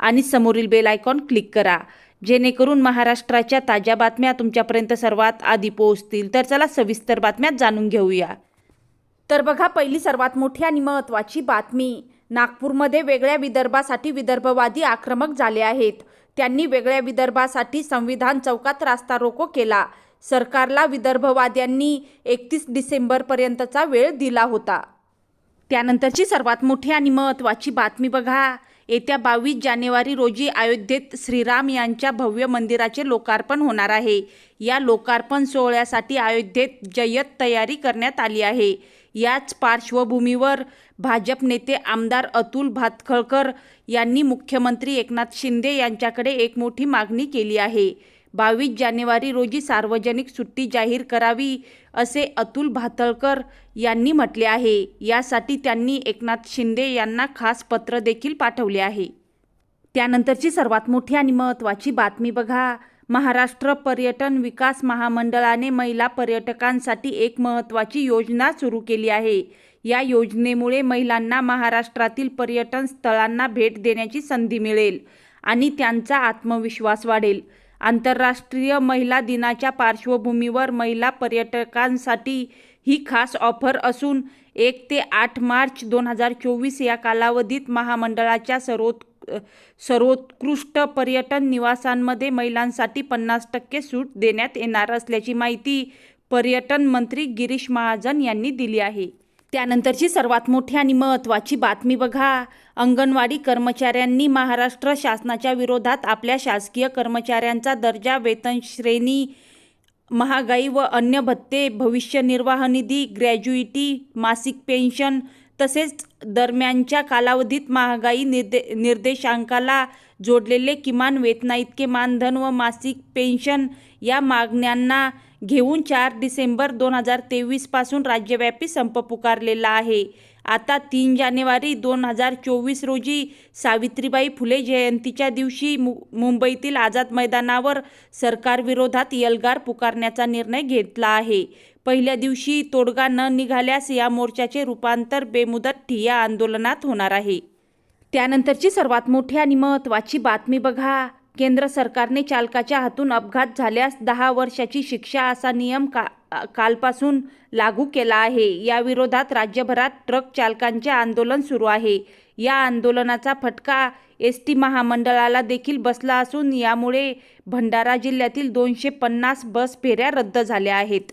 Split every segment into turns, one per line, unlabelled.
आणि समोरील bell icon click करा. जेणेकरून महाराष्ट्राच्या ताज्या बातम्या तुमच्यापर्यंत सर्वात आधी पोहोचतील. तर चला सविस्तर बातम्यात जाणून घेऊया. तर बघा पहिली सर्वात मोठी आणि महत्त्वाची बातमी. नागपूरमध्ये वेगळ्या विदर्भासाठी विदर्भवादी आक्रमक झाले आहेत. त्यांनी वेगळ्या विदर्भासाठी संविधान चौकात रास्ता रोको केला. सरकारला विदर्भवाद्यांनी एकतीस डिसेंबरपर्यंतचा वेळ दिला होता. त्यानंतरची सर्वात मोठी आणि महत्त्वाची बातमी बघा. येत्या बावीस जानेवारी रोजी अयोध्येत श्रीराम यांच्या भव्य मंदिराचे लोकार्पण होणार आहे. या लोकार्पण सोहळ्यासाठी अयोध्येत जय्यत तयारी करण्यात आली आहे. याच पार्श्वभूमीवर भाजप नेते आमदार अतुल भातखळकर यांनी मुख्यमंत्री एकनाथ शिंदे यांच्याकडे एक मोठी मागणी केली आहे. बावीस जानेवारी रोजी सार्वजनिक सुट्टी जाहीर करावी असे अतुल भातळकर यांनी म्हटले आहे. यासाठी त्यांनी एकनाथ शिंदे यांना खास पत्र देखील पाठवले आहे. त्यानंतरची सर्वात मोठी आणि महत्त्वाची बातमी बघा. महाराष्ट्र पर्यटन विकास महामंडळाने महिला पर्यटकांसाठी एक महत्त्वाची योजना सुरू केली आहे. या योजनेमुळे महिलांना महाराष्ट्रातील पर्यटन स्थळांना भेट देण्याची संधी मिळेल आणि त्यांचा आत्मविश्वास वाढेल. आंतरराष्ट्रीय महिला दिनाच्या पार्श्वभूमीवर महिला पर्यटकांसाठी ही खास ऑफर असून एक ते आठ मार्च दोन हजार चोवीस या कालावधीत महामंडळाच्या सर्वोत् सर्वोत्कृष्ट पर्यटन निवासांमध्ये महिलांसाठी पन्नास टक्के सूट देण्यात येणार असल्याची माहिती पर्यटन मंत्री गिरीश महाजन यांनी दिली आहे. त्यानंतरची सर्वात मोठी आणि महत्त्वाची बातमी बघा. अंगणवाडी कर्मचाऱ्यांनी महाराष्ट्र शासनाच्या विरोधात आपल्या शासकीय कर्मचाऱ्यांचा दर्जा वेतन श्रेणी महागाई व अन्य भत्ते भविष्य निर्वाह निधी ग्रॅज्युइटी मासिक पेन्शन तसेच दरम्यानच्या कालावधीत महागाई निर्दे निर्देशांकाला जोडलेले किमान वेतनाइतके मानधन व मासिक पेन्शन या मागण्यांना घेऊन चार डिसेंबर दोन हजार तेवीसपासून राज्यव्यापी संप पुकारलेला आहे. आता तीन जानेवारी दोन हजार चोवीस रोजी सावित्रीबाई फुले जयंतीच्या दिवशी मु मुंबईतील आझाद मैदानावर सरकारविरोधात यलगार पुकारण्याचा निर्णय घेतला आहे. पहिल्या दिवशी तोडगा न निघाल्यास या मोर्चाचे रूपांतर बेमुदत ठिय्या आंदोलनात होणार आहे. त्यानंतरची सर्वात मोठी आणि महत्त्वाची बातमी बघा. केंद्र सरकारने चालकाच्या हातून अपघात झाल्यास दहा वर्षाची शिक्षा असा नियम का कालपासून लागू केला आहे. या विरोधात राज्यभरात ट्रक चालकांचे आंदोलन सुरू आहे. या आंदोलनाचा फटका एस टी महामंडळाला देखील बसला असून यामुळे भंडारा जिल्ह्यातील दोनशे पन्नास बस फेऱ्या रद्द झाल्या आहेत.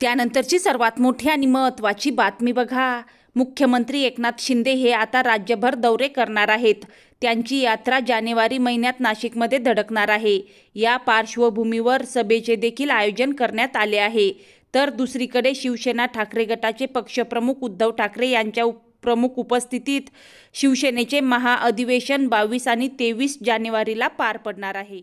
त्यानंतरची सर्वात मोठी आणि महत्त्वाची बातमी बघा. मुख्यमंत्री एकनाथ शिंदे हे आता राज्यभर दौरे करणार आहेत. त्यांची यात्रा जानेवारी महिन्यात नाशिकमध्ये धडकणार आहे. या पार्श्वभूमीवर सभेचे देखील आयोजन करण्यात आले आहे. तर दुसरीकडे शिवसेना ठाकरे गटाचे पक्षप्रमुख उद्धव ठाकरे यांच्या उप प्रमुख उपस्थितीत शिवसेनेचे महाअधिवेशन बावीस आणि तेवीस जानेवारीला पार पडणार आहे.